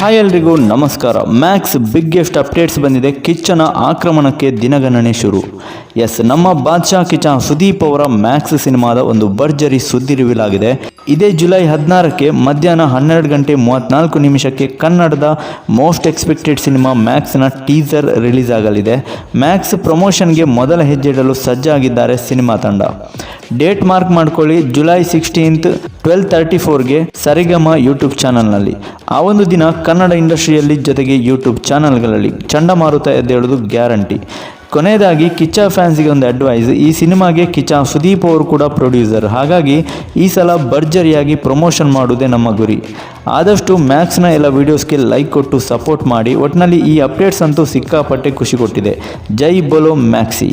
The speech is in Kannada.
ಹಾಯ್ ಎಲ್ರಿಗೂ, ನಮಸ್ಕಾರ. ಮ್ಯಾಕ್ಸ್ ಬಿಗ್ಗೆಸ್ಟ್ ಅಪ್ಡೇಟ್ಸ್ ಬಂದಿದೆ. ಕಿಚ್ಚನ ಆಕ್ರಮಣಕ್ಕೆ ದಿನಗಣನೆ ಶುರು. ಎಸ್ ನಮ್ಮ ಬಾದ್ಶಾ ಕಿಚ್ಚ ಸುದೀಪ್ ಅವರ ಮ್ಯಾಕ್ಸ್ ಸಿನಿಮಾದ ಒಂದು ಭರ್ಜರಿ ಸುದ್ದಿ ರಿವೀಲ್ ಆಗಿದೆ ಇದೇ ಜುಲೈ ಹದಿನಾರಕ್ಕೆ ಮಧ್ಯಾಹ್ನ ಹನ್ನೆರಡು ಗಂಟೆ ಮೂವತ್ತ್ನಾಲ್ಕು ನಿಮಿಷಕ್ಕೆ ಕನ್ನಡದ ಮೋಸ್ಟ್ ಎಕ್ಸ್ಪೆಕ್ಟೆಡ್ ಸಿನಿಮಾ ಮ್ಯಾಕ್ಸ್ನ ಟೀಸರ್ ರಿಲೀಸ್ ಆಗಲಿದೆ. ಮ್ಯಾಕ್ಸ್ ಪ್ರಮೋಷನ್ಗೆ ಮೊದಲ ಹೆಜ್ಜೆ ಇಡಲು ಸಜ್ಜಾಗಿದ್ದಾರೆ ಸಿನಿಮಾ ತಂಡ. ಡೇಟ್ ಮಾರ್ಕ್ ಮಾಡ್ಕೊಳ್ಳಿ. ಜುಲೈ ಸಿಕ್ಸ್ಟೀನ್ತ್ ಟ್ವೆಲ್ ತರ್ಟಿ ಫೋರ್ಗೆ ಸರಿಗಮ ಯೂಟ್ಯೂಬ್ ಚಾನಲ್ನಲ್ಲಿ ಆ ಒಂದು ದಿನ ಕನ್ನಡ ಇಂಡಸ್ಟ್ರಿಯಲ್ಲಿ ಜೊತೆಗೆ ಯೂಟ್ಯೂಬ್ ಚಾನಲ್ಗಳಲ್ಲಿ ಚಂಡಮಾರುತ ಎದ್ದೇಳೋದು ಗ್ಯಾರಂಟಿ. ಕೊನೆಯದಾಗಿ ಕಿಚ್ಚ ಫ್ಯಾನ್ಸಿಗೆ ಒಂದು ಅಡ್ವೈಸ್ ಈ ಸಿನಿಮಾಗೆ ಕಿಚ್ಚ ಸುದೀಪ್ ಅವರು ಕೂಡ ಪ್ರೊಡ್ಯೂಸರ್ ಹಾಗಾಗಿ ಈ ಸಲ ಭರ್ಜರಿಯಾಗಿ ಪ್ರಮೋಷನ್ ಮಾಡುವುದೇ ನಮ್ಮ ಗುರಿ. ಆದಷ್ಟು ಮ್ಯಾಕ್ಸ್ನ ಎಲ್ಲ ವೀಡಿಯೋಸ್ಗೆ ಲೈಕ್ ಕೊಟ್ಟು ಸಪೋರ್ಟ್ ಮಾಡಿ ಒಟ್ಟಿನಲ್ಲಿ ಈ ಅಪ್ಡೇಟ್ಸ್ ಅಂತೂ ಸಿಕ್ಕಾಪಟ್ಟೆ ಖುಷಿ ಕೊಟ್ಟಿದೆ. ಜೈ ಬೊಲೋ ಮ್ಯಾಕ್ಸಿ